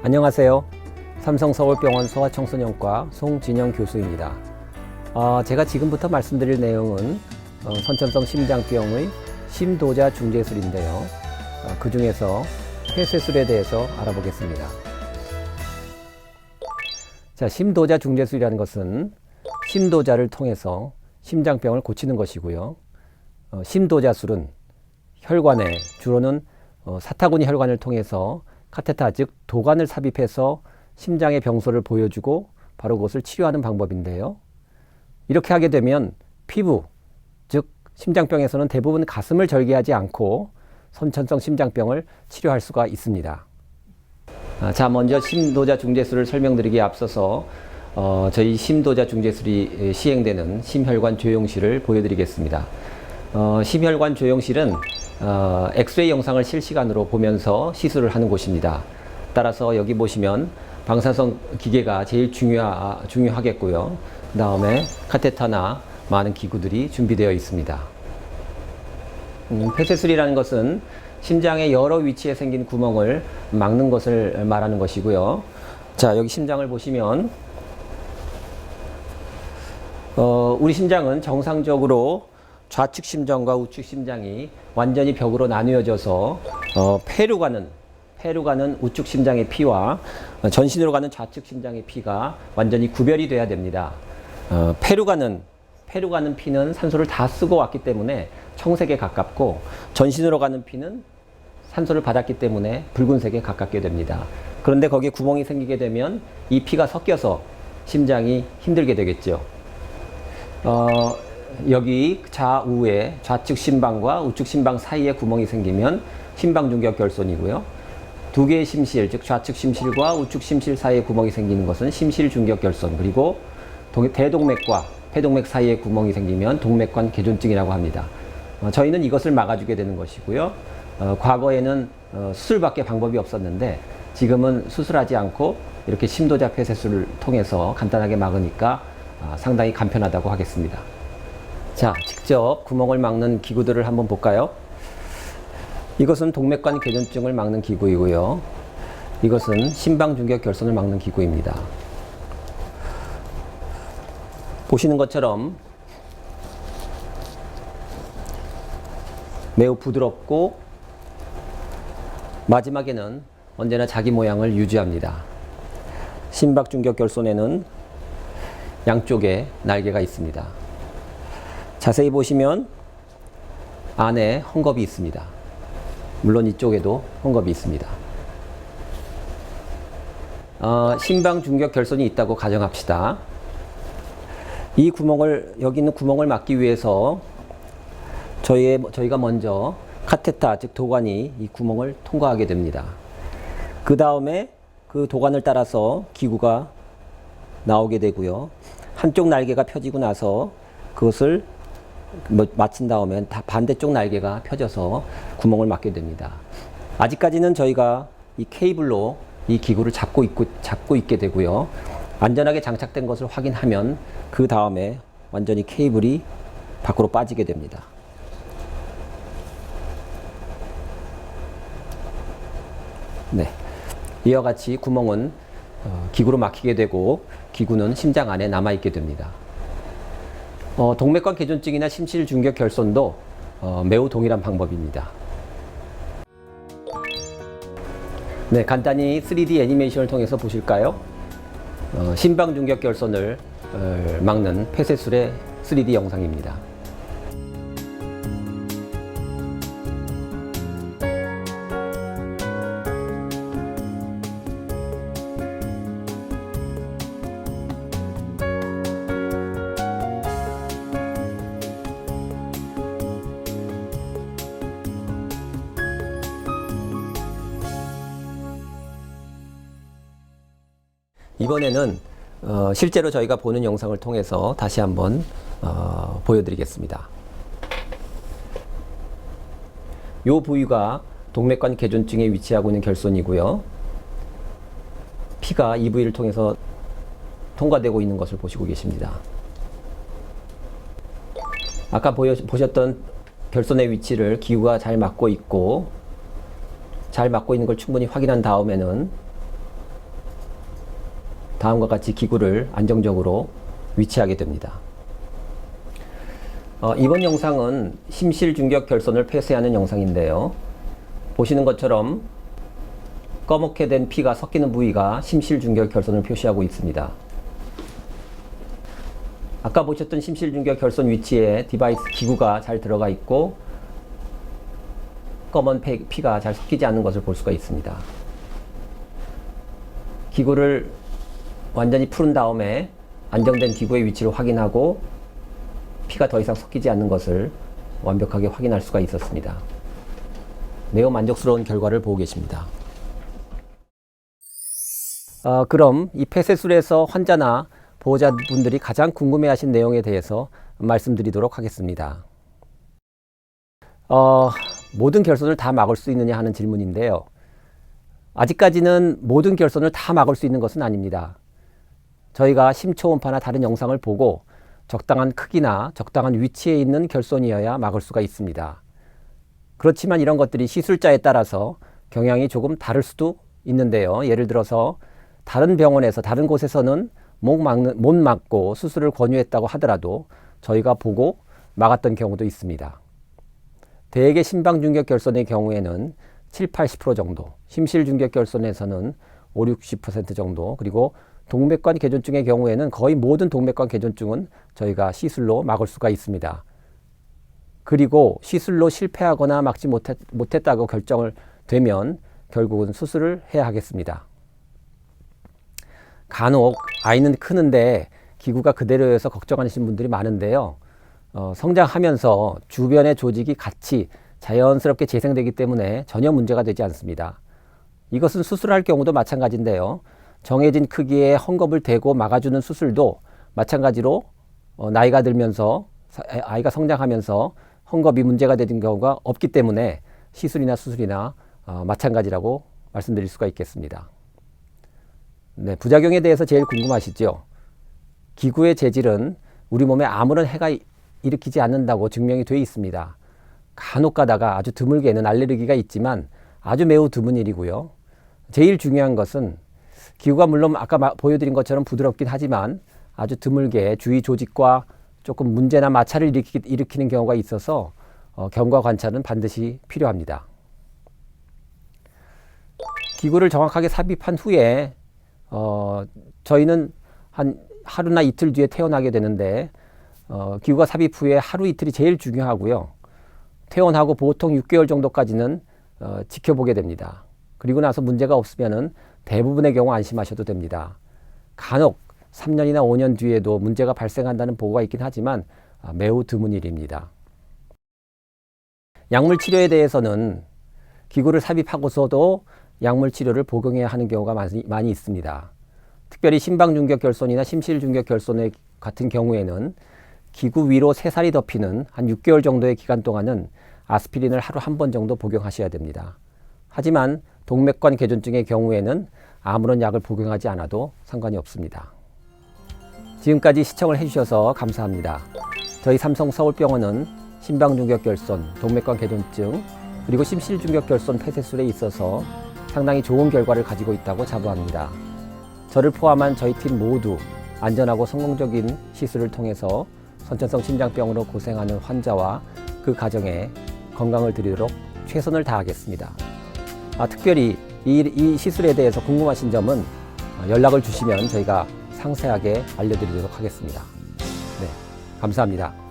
안녕하세요. 삼성서울병원 소아청소년과 송진영 교수입니다. 어, 제가 지금부터 말씀드릴 내용은 어, 선천성 심장병의 심도자 중재술인데요. 어, 그 중에서 폐쇄술에 대해서 알아보겠습니다. 자, 심도자 중재술이라는 것은 심도자를 통해서 심장병을 고치는 것이고요. 어, 심도자술은 혈관에 주로는 어, 사타구니 혈관을 통해서 카테타 즉 도관을 삽입해서 심장의 병소를 보여주고 바로 그것을 치료하는 방법인데요. 이렇게 하게 되면 피부 즉 심장병에서는 대부분 가슴을 절개하지 않고 선천성 심장병을 치료할 수가 있습니다. 아, 자 먼저 심도자 중재술을 설명드리기에 앞서서 어, 저희 심도자 중재술이 시행되는 심혈관 조영실을 보여드리겠습니다. 어, 심혈관 조영실은 어, 엑스레이 영상을 실시간으로 보면서 시술을 하는 곳입니다. 따라서 여기 보시면 방사성 기계가 제일 중요하, 중요하겠고요. 그 다음에 카테타나 많은 기구들이 준비되어 있습니다. 음, 폐쇄술이라는 것은 심장의 여러 위치에 생긴 구멍을 막는 것을 말하는 것이고요. 자, 여기 심장을 보시면 어, 우리 심장은 정상적으로 좌측 심장과 우측 심장이 완전히 벽으로 나누어져서 어, 폐로 가는 폐로 가는 우측 심장의 피와 어, 전신으로 가는 좌측 심장의 피가 완전히 구별이 돼야 됩니다. 어, 폐로 가는 폐로 가는 피는 산소를 다 쓰고 왔기 때문에 청색에 가깝고 전신으로 가는 피는 산소를 받았기 때문에 붉은색에 가깝게 됩니다. 그런데 거기에 구멍이 생기게 되면 이 피가 섞여서 심장이 힘들게 되겠죠. 어, 여기 좌우에 좌측 심방과 우측 심방 사이에 구멍이 생기면 심방 중격 결손이고요. 두 개의 심실, 즉 좌측 심실과 우측 심실 사이에 구멍이 생기는 것은 심실 중격 결손. 그리고 동- 대동맥과 폐동맥 사이에 구멍이 생기면 동맥관 개존증이라고 합니다. 어, 저희는 이것을 막아주게 되는 것이고요. 어, 과거에는 어, 수술밖에 방법이 없었는데 지금은 수술하지 않고 이렇게 심도자 폐쇄술을 통해서 간단하게 막으니까 아, 상당히 간편하다고 하겠습니다. 자, 직접 구멍을 막는 기구들을 한번 볼까요? 이것은 동맥관 개존증을 막는 기구이고요. 이것은 심방 중격 결손을 막는 기구입니다. 보시는 것처럼 매우 부드럽고 마지막에는 언제나 자기 모양을 유지합니다. 심박 중격 결손에는 양쪽에 날개가 있습니다. 자세히 보시면 안에 헝겊이 있습니다. 물론 이쪽에도 헝겊이 있습니다. 어, 심방 중격 결손이 있다고 가정합시다. 이 구멍을 여기 있는 구멍을 막기 위해서 저희의 저희가 먼저 카테타 즉 도관이 이 구멍을 통과하게 됩니다. 그 다음에 그 도관을 따라서 기구가 나오게 되고요. 한쪽 날개가 펴지고 나서 그것을 뭐 마친 다음에 다 반대쪽 날개가 펴져서 구멍을 막게 됩니다. 아직까지는 저희가 이 케이블로 이 기구를 잡고 있고 잡고 있게 되고요. 안전하게 장착된 것을 확인하면 그 다음에 완전히 케이블이 밖으로 빠지게 됩니다. 네. 이와 같이 구멍은 어, 기구로 막히게 되고 기구는 심장 안에 남아 있게 됩니다. 어, 동맥관 개존증이나 심실 중격 결손도 어, 매우 동일한 방법입니다. 네, 간단히 3D 애니메이션을 통해서 보실까요? 어, 심방 중격 결손을 어, 막는 폐쇄술의 3D 영상입니다. 이번에는 어, 실제로 저희가 보는 영상을 통해서 다시 한번 어, 보여드리겠습니다. 이 부위가 동맥관 개존증에 위치하고 있는 결손이고요. 피가 이 부위를 통해서 통과되고 있는 것을 보시고 계십니다. 아까 보여, 보셨던 결손의 위치를 기구가 잘 막고 있고 잘 막고 있는 걸 충분히 확인한 다음에는 다음과 같이 기구를 안정적으로 위치하게 됩니다. 어, 이번 영상은 심실 중격 결손을 폐쇄하는 영상인데요. 보시는 것처럼 검게 된 피가 섞이는 부위가 심실 중격 결손을 표시하고 있습니다. 아까 보셨던 심실 중격 결손 위치에 디바이스 기구가 잘 들어가 있고 검은 피- 피가 잘 섞이지 않는 것을 볼 수가 있습니다. 기구를 완전히 풀은 다음에 안정된 기구의 위치를 확인하고 피가 더 이상 섞이지 않는 것을 완벽하게 확인할 수가 있었습니다. 매우 만족스러운 결과를 보고 계십니다. 어, 그럼 이 폐쇄술에서 환자나 보호자분들이 가장 궁금해하신 내용에 대해서 말씀드리도록 하겠습니다. 어, 모든 결손을 다 막을 수 있느냐 하는 질문인데요. 아직까지는 모든 결손을 다 막을 수 있는 것은 아닙니다. 저희가 심초음파나 다른 영상을 보고 적당한 크기나 적당한 위치에 있는 결손이어야 막을 수가 있습니다. 그렇지만 이런 것들이 시술자에 따라서 경향이 조금 다를 수도 있는데요. 예를 들어서 다른 병원에서 다른 곳에서는 못 막는 못 막고 수술을 권유했다고 하더라도 저희가 보고 막았던 경우도 있습니다. 대개 심방중격 결손의 경우에는 7, 80% 정도, 심실중격 결손에서는 5, 60% 정도, 그리고 동맥관 개존증의 경우에는 거의 모든 동맥관 개존증은 저희가 시술로 막을 수가 있습니다. 그리고 시술로 실패하거나 막지 못했, 못했다고 결정을 되면 결국은 수술을 해야 하겠습니다. 간혹 아이는 크는데 기구가 그대로여서 걱정하시는 분들이 많은데요. 어, 성장하면서 주변의 조직이 같이 자연스럽게 재생되기 때문에 전혀 문제가 되지 않습니다. 이것은 수술할 경우도 마찬가지인데요. 정해진 크기의 헝겊을 대고 막아주는 수술도 마찬가지로 어, 나이가 들면서 사- 아이가 성장하면서 헝겊이 문제가 되는 경우가 없기 때문에 시술이나 수술이나 어, 마찬가지라고 말씀드릴 수가 있겠습니다. 네, 부작용에 대해서 제일 궁금하시죠? 기구의 재질은 우리 몸에 아무런 해가 이- 일으키지 않는다고 증명이 되어 있습니다. 간혹 가다가 아주 드물게는 알레르기가 있지만 아주 매우 드문 일이고요. 제일 중요한 것은 기구가 물론 아까 마- 보여드린 것처럼 부드럽긴 하지만 아주 드물게 주위 조직과 조금 문제나 마찰을 일으키, 일으키 는 경우가 있어서 어, 경과 관찰은 반드시 필요합니다. 기구를 정확하게 삽입한 후에 어, 저희는 한 하루나 이틀 뒤에 퇴원하게 되는데 어, 기구가 삽입 후에 하루 이틀이 제일 중요하고요. 퇴원하고 보통 6개월 정도까지는 어, 지켜보게 됩니다. 그리고 나서 문제가 없으면은 대부분의 경우 안심하셔도 됩니다. 간혹 3년이나 5년 뒤에도 문제가 발생한다는 보고가 있긴 하지만 아, 매우 드문 일입니다. 약물 치료에 대해서는 기구를 삽입하고서도 약물 치료를 복용해야 하는 경우가 많이, 많이 있습니다. 특별히 심방중격 결손이나 심실중격 결손의 같은 경우에는 기구 위로 새살이 덮이는 한 6개월 정도의 기간 동안은 아스피린을 하루 한 번 정도 복용하셔야 됩니다. 하지만 동맥관 개존증의 경우에는 아무런 약을 복용하지 않아도 상관이 없습니다. 지금까지 시청을 해주셔서 감사합니다. 저희 삼성 서울병원은 심방중격 결손, 동맥관 개존증, 그리고 심실중격 결손 폐쇄술에 있어서 상당히 좋은 결과를 가지고 있다고 자부합니다. 저를 포함한 저희 팀 모두 안전하고 성공적인 시술을 통해서 선천성 심장병으로 고생하는 환자와 그 가정에 건강을 드리도록 최선을 다하겠습니다. 아, 특별히 이, 이 시술에 대해서 궁금하신 점은 어, 연락을 주시면 저희가 상세하게 알려드리도록 하겠습니다. 네, 감사합니다.